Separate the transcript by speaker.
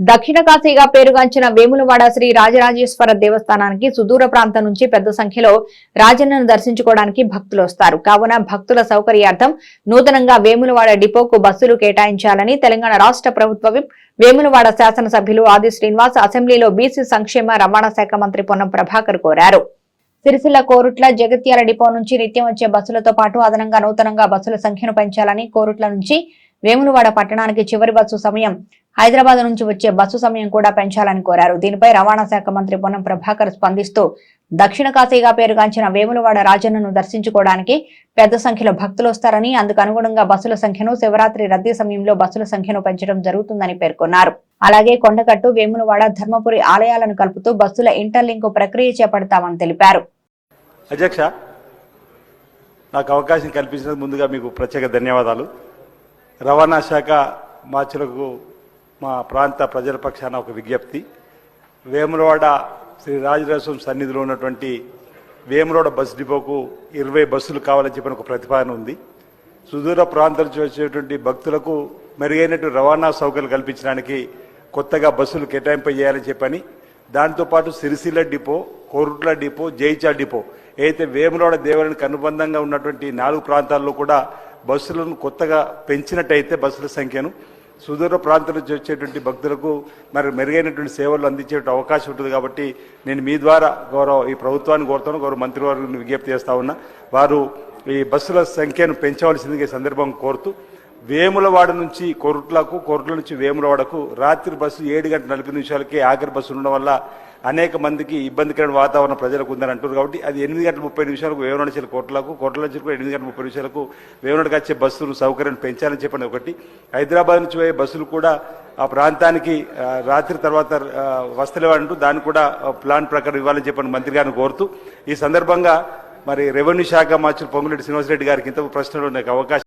Speaker 1: దక్షిణ కాశీగా పేరుగాంచిన వేములవాడ శ్రీ రాజరాజేశ్వర దేవస్థానానికి సుదూర ప్రాంతం నుంచి పెద్ద సంఖ్యలో రాజన్నను దర్శించుకోవడానికి భక్తులు వస్తారు. కావున భక్తుల సౌకర్యార్థం నూతనంగా వేములవాడ డిపోకు బస్సులు కేటాయించాలని తెలంగాణ రాష్ట్ర ప్రభుత్వ వేములవాడ శాసనసభ్యులు ఆది శ్రీనివాస్ అసెంబ్లీలో బీసీ సంక్షేమ రవాణా శాఖ మంత్రి పొన్నం ప్రభాకర్ కోరారు. సిరిసిల్ల కోరుట్ల జగిత్యాల డిపో నుంచి నిత్యం వచ్చే బస్సులతో పాటు అదనంగా నూతనంగా బస్సుల సంఖ్యను పెంచాలని కోరుట్ల నుంచి వేములవాడ పట్టణానికి చివరి బస్సు సమయం హైదరాబాద్ నుంచి వచ్చే బస్సు సమయం కూడా పెంచాలని కోరారు. దీనిపై రవాణా శాఖ మంత్రి పొన్నం ప్రభాకర్ స్పందిస్తూ దక్షిణ కాశీగా పేరుగాంచిన వేములవాడ రాజన్నను దర్శించుకోవడానికి పెద్ద సంఖ్యలో భక్తులు వస్తారని అందుకు అనుగుణంగా బస్సుల సంఖ్యను శివరాత్రి రద్దీ సమయంలో బస్సుల సంఖ్యను పెంచడం జరుగుతుందని పేర్కొన్నారు. అలాగే కొండగట్టు వేములవాడ ధర్మపురి ఆలయాలను కలుపుతూ బస్సుల ఇంటర్లింకు ప్రక్రియ చేపడతామని తెలిపారు.
Speaker 2: అధ్యక్ష నాకు అవకాశం కల్పించినందుకు ముందుగా మీకు ప్రత్యేక ధన్యవాదాలు. రవాణా శాఖ మార్చులకు మా ప్రాంత ప్రజల పక్షాన ఒక విజ్ఞప్తి. వేములవాడ శ్రీ రాజరాజం సన్నిధిలో ఉన్నటువంటి వేములవాడ బస్ డిపోకు ఇరవై బస్సులు కావాలని చెప్పిన ఒక ప్రతిపాదన ఉంది. సుదూర ప్రాంతాల నుంచి వచ్చేటువంటి భక్తులకు మెరుగైనటువంటి రవాణా సౌకర్యాలు కల్పించడానికి కొత్తగా బస్సులు కేటాయింపు చేయాలని చెప్పని దాంతోపాటు సిరిసిల్ల డిపో కోరుట్ల డిపో జైచా డిపో ఏదైతే వేములవాడ దేవాలయానికి అనుబంధంగా ఉన్నటువంటి నాలుగు ప్రాంతాల్లో కూడా బస్సులను కొత్తగా పెంచినట్టయితే బస్సుల సంఖ్యను సుదూర ప్రాంతం నుంచి వచ్చేటువంటి భక్తులకు మరి మెరుగైనటువంటి సేవలు అందించే అవకాశం ఉంటుంది కాబట్టి నేను మీ ద్వారా గౌరవ ఈ ప్రభుత్వాన్ని కోరుతాను గౌరవ మంత్రి విజ్ఞప్తి చేస్తా ఉన్నా. వారు ఈ బస్సుల సంఖ్యను పెంచవలసిందిగా ఈ సందర్భం కోరుతూ వేములవాడ నుంచి కొరుట్లకు కొరుట్ల నుంచి వేములవాడకు రాత్రి బస్సు ఏడు గంటల నలభై నిమిషాలకే ఆఖరి బస్సు ఉండడం వల్ల అనేక మందికి ఇబ్బందికరమైన వాతావరణం ప్రజలకు ఉందని అంటారు కాబట్టి అది ఎనిమిది గంటల ముప్పై నిమిషాలకు వేమనాడు నుంచి కోట్లకు కోట్ల నుంచి కూడా ఎనిమిది గంటల ముప్పై నిమిషాలకు వేమనాడుకి వచ్చే బస్సులు సౌకర్యం పెంచాలని చెప్పండి ఒకటి. హైదరాబాద్ నుంచి పోయే బస్సులు కూడా ఆ ప్రాంతానికి రాత్రి తర్వాత వస్తలేవాడంటూ దాన్ని కూడా ప్లాన్ ప్రకారం ఇవ్వాలని చెప్పని మంత్రి గారిని కోరుతూ ఈ సందర్భంగా మరి రెవెన్యూ శాఖ మార్చులు పొంగులెడ్డి శ్రీనివాసరెడ్డి గారికి ఇంత ప్రశ్నలు నాకు అవకాశం